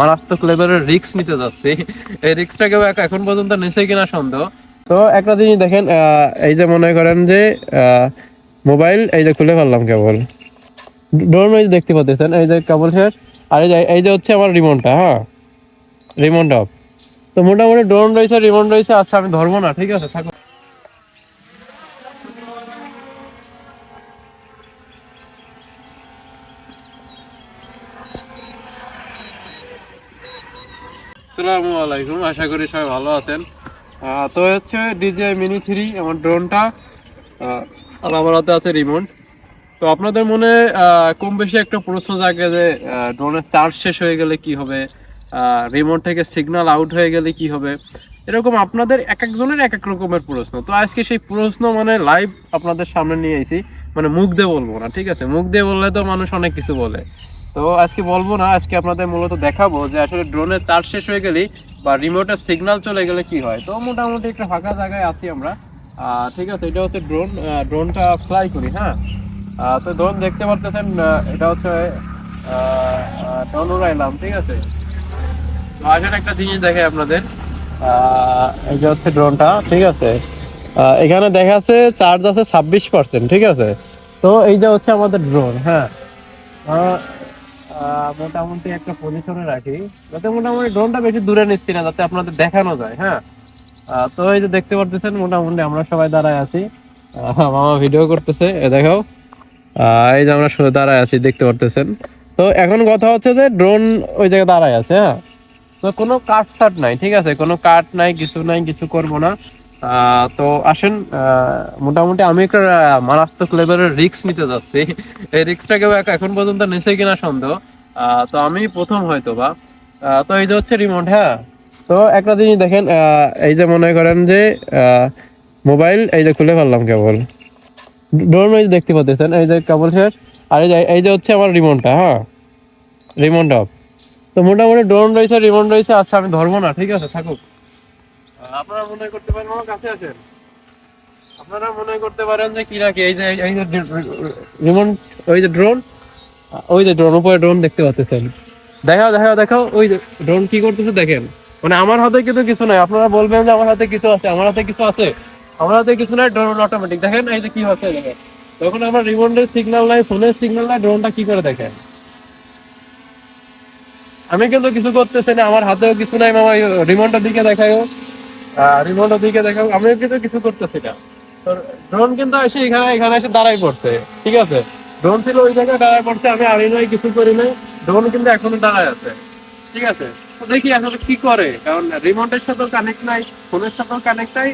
মারাত্মক লেভেলের রিস্ক নিতে যাচ্ছি। এই রিস্কটা কেউ এখন পর্যন্ত নিছে কিনা সন্দেহ। তো একটা জিনিস দেখেন এই যে মনে করেন যে মোবাইল এই যে খুলে ফেললাম কেবল। ড্রোন ওই দেখতে পাচ্ছেন, এই যে কেবল শেষ। আর এই যে এই যে হচ্ছে আমার রিমোটটা হ্যাঁ? রিমোট অফ তো মোটামুটি ড্রোন রয়েছে রিমোট রয়েছে আচ্ছা আমি ধরবো না, ঠিক আছে থাকো আসসালামু আলাইকুম, আশা করি সবাই ভালো আছেন। তো হচ্ছে ডিজে মিনি থ্রি আমার ড্রোনটা আর আমার হাতে আছে রিমোট তো আপনাদের মনে কম বেশি একটা প্রশ্ন জাগে যে ড্রোনের চার্জ শেষ হয়ে গেলে কি হবে? রিমোট থেকে সিগন্যাল আউট হয়ে গেলে কি হবে? এরকম আপনাদের এক একজনের এক এক রকমের প্রশ্ন। তো আজকে সেই প্রশ্ন মানে লাইভ আপনাদের সামনে নিয়ে এসেছি মানে মুখ দিয়ে বলব না, ঠিক আছে? মুখ দিয়ে বললে তো মানুষ অনেক কিছু বলে। তো আজকে বলব না, আজকে আপনাদের মূলত দেখাবো যে আসলে ড্রোনের চার্জ শেষ হয়ে গেলেই বা রিমোটের সিগন্যাল চলে গেলে কি হয়। তো মোটামুটি একটা ফাঁকা জায়গায় আছি আমরা। ঠিক আছে, এটা হচ্ছে ড্রোন ড্রোনটা ফ্লাই করি হ্যাঁ? তো ড্রোন দেখতে পারতেছেন এটা হচ্ছে ড্রোন উড়াইলাম ঠিক আছে? আসলে একটা জিনিস দেখে আপনাদের। এই যে হচ্ছে ড্রোনটা ঠিক আছে? এখানে দেখা যাচ্ছে চার্জ আছে ছাব্বিশ পার্সেন্ট ঠিক আছে? তো এই যে হচ্ছে আমাদের ড্রোন হ্যাঁ? মোটামুটি একটা পজিশনে রাখি। যাতে মোটামুটি ড্রোনটা বেশি দূরে নিচ্ছি না, যাতে আপনাদের দেখানো যায় হ্যাঁ? তো এই যে দেখতে পারতেছেন, মোটামুটি আমরা সবাই দাঁড়ায় আছি। মামা ভিডিও করতেছে, এ এই যে আমরা শুধু দাঁড়ায় আছি, দেখতে পারতেছেন। তো এখন কথা হচ্ছে যে ড্রোন ওই জায়গায় দাঁড়ায় আছে হ্যাঁ? তো কোনো কাট সাট নাই, ঠিক আছে? কোনো কাট নাই, কিছু নাই, কিছু করব না। তো আসেন মোটামুটি আমি একটা মারাত্মক লেভেলের রিক্স নিতে যাচ্ছি। এই রিক্সটা কেউ এখন পর্যন্ত নিছে কিনা সন্দেহ। তো আমি প্রথম হয়তো বা তো এই যে হচ্ছে রিমোট হ্যাঁ? তো একটা জিনিস দেখেন এই যে মনে করেন যে মোবাইল এই যে খুলে ফেললাম কেবল। ড্রোন ওই যে দেখতে পাচ্ছেন, এই যে কেবল শেষ। আর এই যে এই যে হচ্ছে আমার রিমোটটা হ্যাঁ? রিমোট অফ তো মোটামুটি ড্রোন রয়েছে রিমোট রয়েছে আচ্ছা আমি ধরবো না, ঠিক আছে, থাকুক। আপনারা মনে করতে পারেন আমার কাছে আছেন। আপনারা মনে করতে পারেন যে কি? নাকি এই যে এই যে ওই যে ড্রোন, ওই যে ড্রোন, উপরে ড্রোন দেখতে পাচ্ছেন। দেখাও দেখাও দেখাও, ওই যে ড্রোন কি করতেছে দেখেন। মানে আমার হাতে কিন্তু কিছু নাই। আপনারা বলবেন যে আমার হাতে কিছু আছে, আমার হাতে কিছু আছে। আমার হাতে কিছু নাই, ড্রোন অটোমেটিক দেখেন, এই যে কি হচ্ছে তখন আমার রিমোটের সিগন্যাল নাই ফোনের সিগন্যাল নাই, ড্রোনটা কি করে দেখেন? আমি কিন্তু কিছু করতেছি না, আমার হাতেও কিছু নাই, মামা রিমোটটার দিকে দেখাও দেখাও আমিও কিন্তু কিছু করতেছি না। ড্রোন কিন্তু এসে এখানে এখানে এসে দাঁড়াই পড়ছে, ঠিক আছে? ড্রোন ছিল ওই জায়গায় দাঁড়ায় পড়ছে, আমি আনি নাই কিছু করি নাই ড্রোন কিন্তু এখনও দাঁড়ায় আছে, ঠিক আছে? দেখি আসলে কি করে, কারণ রিমোটের সাথেও কানেক্ট নাই ফোনের সাথেও কানেক্ট নাই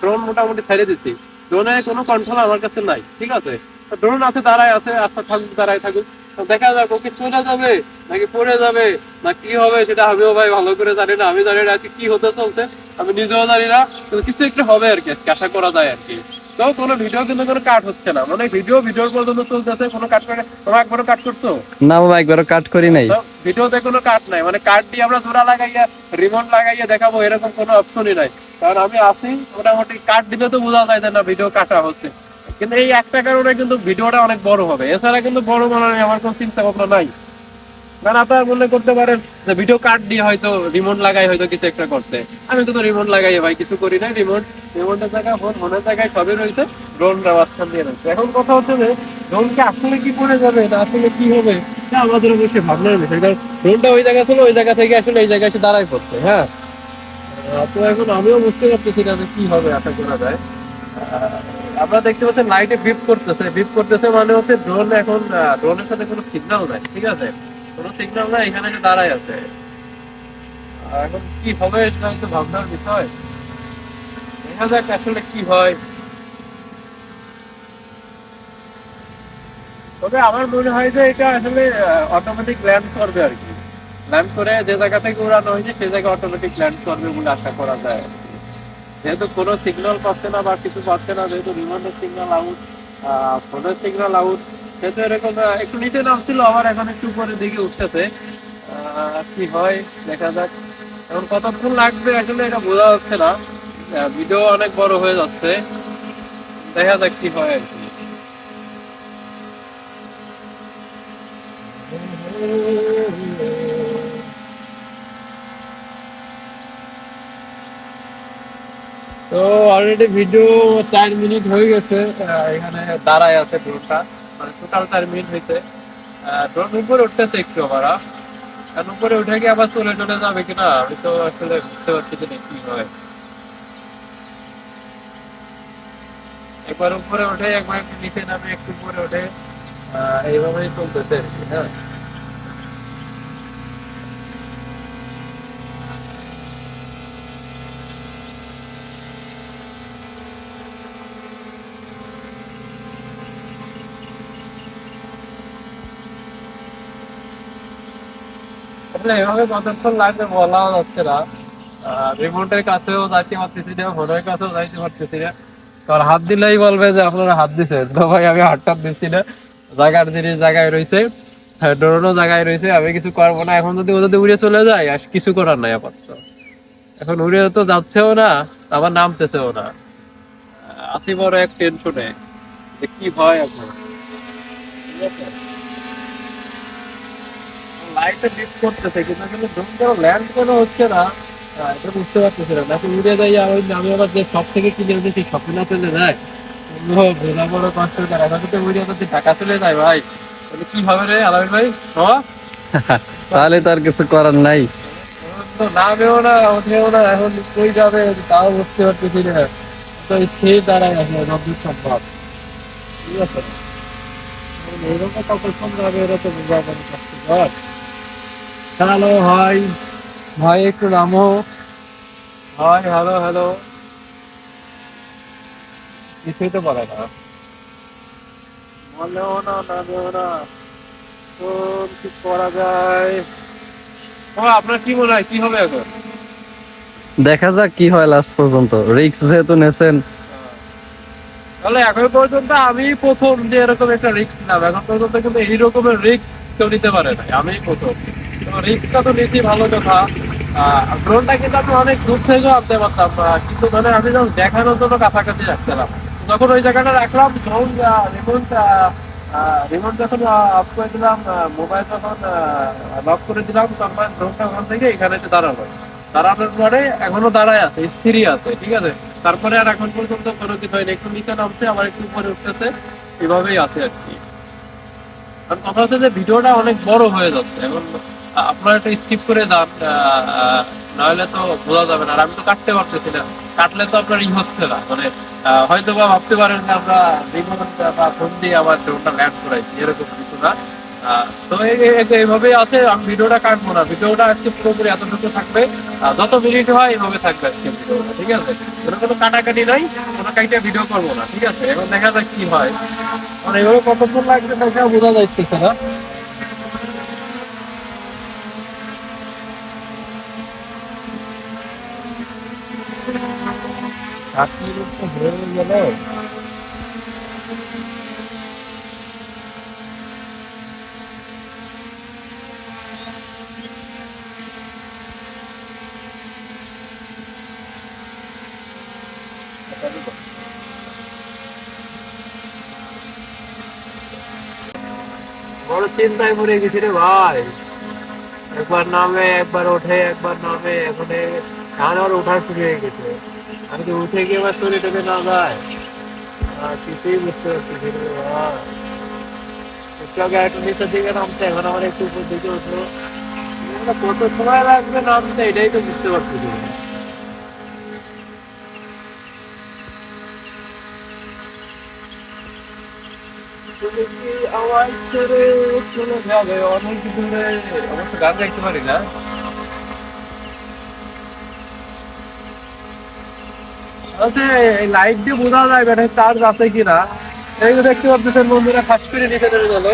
ড্রোন মোটামুটি ছেড়ে দিচ্ছি ড্রোনের কোনো কন্ট্রোল আমার কাছে নাই, ঠিক আছে? ড্রোন আছে, দাঁড়ায় আছে আচ্ছা থাকুক, দাঁড়ায় থাকুক। দেখা যাক ওকে চলে যাবে, নাকি পড়ে যাবে, না কি হবে, সেটা আমিও ভাই ভালো করে জানি না, আমি জানি না আজকে কি হতে চলছে। আমি নিজেও জানি না কিন্তু কিছু একটা হবে আর কি আশা করা যায় আর কি। তো কোনো ভিডিও কিন্তু কোনো কাট হচ্ছে না। মানে ভিডিও ভিডিওর পর্যন্ত চলতেছে কোনো কাট করে তোমরা একবারও কাট করছ? না বাবা একবারও কাট করি নাই। ভিডিওতে কোনো কাট নাই। মানে কাট দিয়ে আমরা জোড়া লাগাইয়া রিমোট লাগাইয়া দেখাবো এরকম কোনো অপশনই নাই। কারণ আমি আছি মোটামুটি কাট দিলে তো বোঝা যায় যে না ভিডিও কাটা হচ্ছে। কিন্তু এই একটা কারণে কিন্তু ভিডিওটা অনেক বড় হবে। এছাড়া কিন্তু বড় মনে আমার কোনো চিন্তা ভাবনা নাই। কারণ আপনারা মনে করতে পারেন। যে ভিডিও কাট দিয়ে হয়তো রিমোট লাগাই, হয়তো কিছু একটা করছে আমি কিন্তু রিমোট লাগাই ভাই, কিছু করি না রিমোট রিমোটের জায়গায় ফোন ফোনের জায়গায় সবই রয়েছে। ড্রোন দিয়ে রয়েছে। এখন কথা হচ্ছে যে ড্রোনকে আসলে কি করে যাবে, না আসলে কি হবে, এটা আমাদের অবশ্যই ভাবনার বিষয় কারণ ড্রোনটা ওই জায়গা ছিল ওই জায়গা থেকে আসলে এই জায়গায় এসে দাঁড়ায় পড়ছে হ্যাঁ? তো এখন আমিও বুঝতে পারতেছি না কি হবে, আশা করা যায়। আপনারা দেখতে পাচ্ছেন লাইটে বিপ করতেছে। বিপ করতেছে মানে হচ্ছে ড্রোন এখন ড্রোনের সাথে কোনো সিগন্যাল নাই, ঠিক আছে? কোনো সিগন্যাল নাই এখানে এসে দাঁড়ায় আছে। এখন কি হবে সেটা হচ্ছে ভাবনার বিষয়। দেখা যাক আসলে কি হয়। তবে আমার মনে হয় যে এটা আসলে অটোমেটিক ল্যান্ড করবে আর কি। ল্যান্ড করে যে জায়গা থেকে উড়ানো হয়েছে সেই জায়গায় অটোমেটিক ল্যান্ড করবে বলে আশা করা যায়। যেহেতু কোনো সিগন্যাল পাচ্ছে না বা কিছু পাচ্ছে না, যেহেতু রিমোটের সিগন্যাল আউট ফোনের সিগন্যাল আউট সে একটু নিচে নামছিল, আবার এখন একটু উপরের দিকে উঠতেছে। কি হয়, দেখা যাক। এখন কতক্ষণ লাগবে আসলে এটা বোঝা যাচ্ছে না। ভিডিও অনেক বড় হয়ে যাচ্ছে। দেখা যাক কি হয় আর তো অলরেডি ভিডিও চার মিনিট হয়ে গেছে এখানে দাঁড়ায় আছে পুরোটা। মানে টোটাল তার মিল হয়েছে ড্রোন উপরে উঠতেছে একটু আবার কারণ উপরে উঠে গিয়ে আবার চলে চলে যাবে কিনা আমি তো আসলে বুঝতে পারছি যে কি হয়। একবার উপরে উঠে একবার একটু নিচে নামে একটু উপরে আহ, এইভাবেই চলতেছে আর কি, হ্যাঁ। আসলে এভাবে কতক্ষণ লাগবে বলা যাচ্ছে না। রিমোটের কাছেও যাইতে পারতেছি না ফোনের কাছেও যাইতে পারতেছি না হাত দিলেই বলবে যে, আপনারা হাত দিছে তো ভাই, আমি হাতটা দিচ্ছি না। জায়গার জিনিস জায়গায় রয়েছে। হ্যাঁ জায়গায় রয়েছে। আমি কিছু করব না। এখন যদি ও যদি উড়ে চলে যায়, আর কিছু করার নাই আপাতত। এখন উড়ে তো যাচ্ছেও না, আবার নামতেছেও না। আছি বড় এক টেনশনে কি হয় এখন? ঠিক আছে? লাইটে ডিপ করতেছে কিন্তু আসলে ল্যান্ড কেন হচ্ছে না এটা বুঝতে পারতেছি না। নাকি উড়ে যাই আর আমি আবার যে সব থেকে কিনে যে সেই স্বপ্ন চলে যায় বোঝা বড় কষ্ট এখন যদি উড়ে যদি চলে যায় ভাই। তাহলে কি হবে রে আলামিন ভাই? তাহলে তো আর কিছু করার নাই। তো নামেও না ওঠেও না এখন কই যাবে? তাও বুঝতে পারতেছি না। তো স্থির দাঁড়ায় আছে যতদূর সম্ভব। ঠিক আছে? এরকম কখন সম্ভব এরা তো বোঝা বড় কষ্টকর হ্যালো হাই ভাই একটু নামো। হাই হ্যালো হ্যালো কিছুই তো বলে না। বলেও না নামেও না। তো কি করা যায়? ও আপনার কি মনে হয় কি হবে এখন? দেখা যাক কি হয় লাস্ট পর্যন্ত। রিক্স যেহেতু নেছেন তাহলে এখন পর্যন্ত আমি প্রথম যে এরকম একটা রিস্ক নিলাম এখন পর্যন্ত কিন্তু এই রকমের রিস্ক কেউ নিতে পারে না আমি প্রথম। রিস্কটা তো নিচ্ছি ভালো কথা। ড্রোনটা কিন্তু আমি অনেক দূর থেকেও আনতে পারতাম কিন্তু মানে আমি যখন দেখানোর জন্য কাছাকাছি রাখছিলাম যখন ওই জায়গাটা রাখলাম ড্রোন রিমোট রিমোট যখন অফ করে দিলাম মোবাইল যখন লক করে দিলাম, তখন ড্রোনটা ওখান থেকে এখানে এসে দাঁড়াল। দাঁড়ানোর পরে এখনও দাঁড়ায় আছে স্থিরই আছে, ঠিক আছে? তারপরে আর এখন পর্যন্ত কোনো কিছু হয়নি, একটু নিচে নামছে, আবার একটু উপরে উঠতেছে, এভাবেই আছে আর কি। আর কথা হচ্ছে যে ভিডিওটা অনেক বড় হয়ে যাচ্ছে, এখন আপনারা একটা স্কিপ করে যান নাহলে তো বোঝা যাবে না। আর আমি তো কাটতে পারতেছি না কাটলে তো আপনার ই হচ্ছে না। মানে হয়তো বা ভাবতে পারেন যে আমরা রিমোট বা ফোন দিয়ে আবার ড্রোনটা ল্যান্ড করাইছি। এরকম কিছু না। তো এই- এই- এই- এইভাবেই আছে। আমি ভিডিওটা কাটবো না। ভিডিওটা আজকে পুরোপুরি এতটুকু থাকবে। যত মিনিট হয় এইভাবে থাকবে আজকে ভিডিওটা। ঠিক আছে? কোনো কোনো কাটাকাটি নাই। কোনো কাইটা ভিডিও করব না। ঠিক আছে? এখন দেখা যাক কি হয়। মানে এভাবে কতক্ষণ লাগবে দেখা বোঝা যাচ্ছে না। সাত মিনিট তো হয়ে বড় চিন্তায় পড়ে গেছি রে ভাই। একবার নামে, একবার ওঠে, একবার নামে, এখন আর ওঠা শুরু হয়ে গেছে। আমি উঠে গিয়ে আবার চলে টেপে না যায়। আর কিছুই বুঝতে পারছি একটু আগে একটু নিচের দিকে নামছে, এখন আমার একটু উপর দিকে উঠল। কত সময় লাগবে নামতে, এটাই তো বুঝতে পারছি আওয়াজ ছেড়ে চলে যাবে? অনেক দূরে। অবশ্য গান গাইতে পারি না আচ্ছা এই লাইট দিয়ে বোঝা যায় ব্যাটারি চার্জ আছে কিনা। এই দেখতে পাচ্ছেন বন্ধুরা খাস করে নিচে চলে গেল।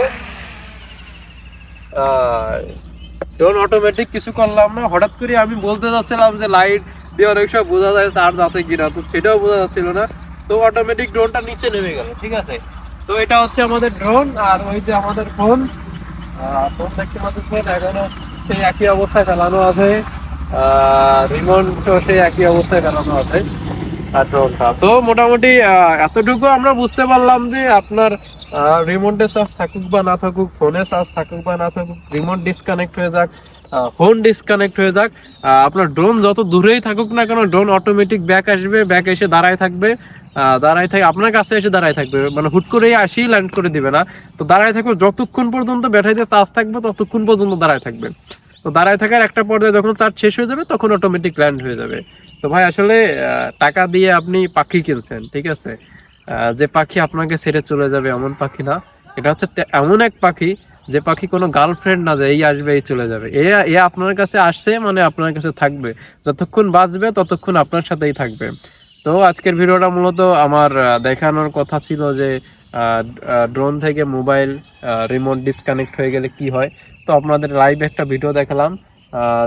ডোন অটোমেটিক কিছু করলাম না, হঠাৎ করে আমি বলতে যাচ্ছিলাম যে লাইট দিয়ে অনেক সময় বোঝা যায় চার্জ আছে কিনা, তো সেটাও বোঝা যাচ্ছিল না। তো অটোমেটিক ড্রোনটা নিচে নেমে গেল, ঠিক আছে? তো এটা হচ্ছে আমাদের ড্রোন আর ওই যে আমাদের ফোন ফোন দেখতে পাচ্ছেন, এখনও সেই একই অবস্থায় চালানো আছে। রিমোট সেই একই অবস্থায় চালানো আছে। তো মোটামুটি এতটুকু আমরা বুঝতে পারলাম যে আপনার রিমোটে চার্জ থাকুক বা না থাকুক ফোনে চার্জ থাকুক বা না থাকুক রিমোট ডিসকানেক্ট হয়ে যাক ফোন ডিসকানেক্ট হয়ে যাক আপনার ড্রোন যত দূরেই থাকুক না কেন ড্রোন অটোমেটিক ব্যাক আসবে ব্যাক এসে দাঁড়ায় থাকবে দাঁড়ায় থাকে আপনার কাছে এসে দাঁড়ায় থাকবে মানে হুট করেই আসি ল্যান্ড করে দিবে না। তো দাঁড়ায় থাকবে, যতক্ষণ পর্যন্ত ব্যাটারিতে চার্জ থাকবে, ততক্ষণ পর্যন্ত দাঁড়ায় থাকবে। তো দাঁড়ায় থাকার একটা পর্যায়ে যখন চার্জ শেষ হয়ে যাবে, তখন অটোমেটিক ল্যান্ড হয়ে যাবে। তো ভাই, আসলে টাকা দিয়ে আপনি পাখি কিনছেন, ঠিক আছে? যে পাখি আপনাকে ছেড়ে চলে যাবে এমন পাখি না। এটা হচ্ছে এমন এক পাখি যে পাখি কোনো গার্লফ্রেন্ড না যে এই আসবে, এই চলে যাবে। এ এ আপনার কাছে আসছে মানে আপনার কাছে থাকবে। যতক্ষণ বাঁচবে, ততক্ষণ আপনার সাথেই থাকবে। তো আজকের ভিডিওটা মূলত আমার দেখানোর কথা ছিল যে ড্রোন থেকে মোবাইল রিমোট ডিসকানেক্ট হয়ে গেলে কি হয়? তো আপনাদের লাইভ একটা ভিডিও দেখালাম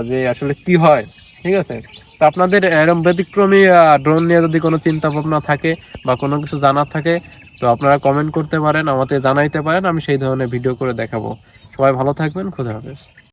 যে আসলে কি হয়, ঠিক আছে? তো আপনাদের এরকম ব্যতিক্রমী ড্রোন নিয়ে যদি কোনো চিন্তা ভাবনা থাকে বা কোনো কিছু জানার থাকে, তো আপনারা কমেন্ট করতে পারেন, আমাকে জানাইতে পারেন, আমি সেই ধরনের ভিডিও করে দেখাবো। সবাই ভালো থাকবেন, খুদা হাফেজ।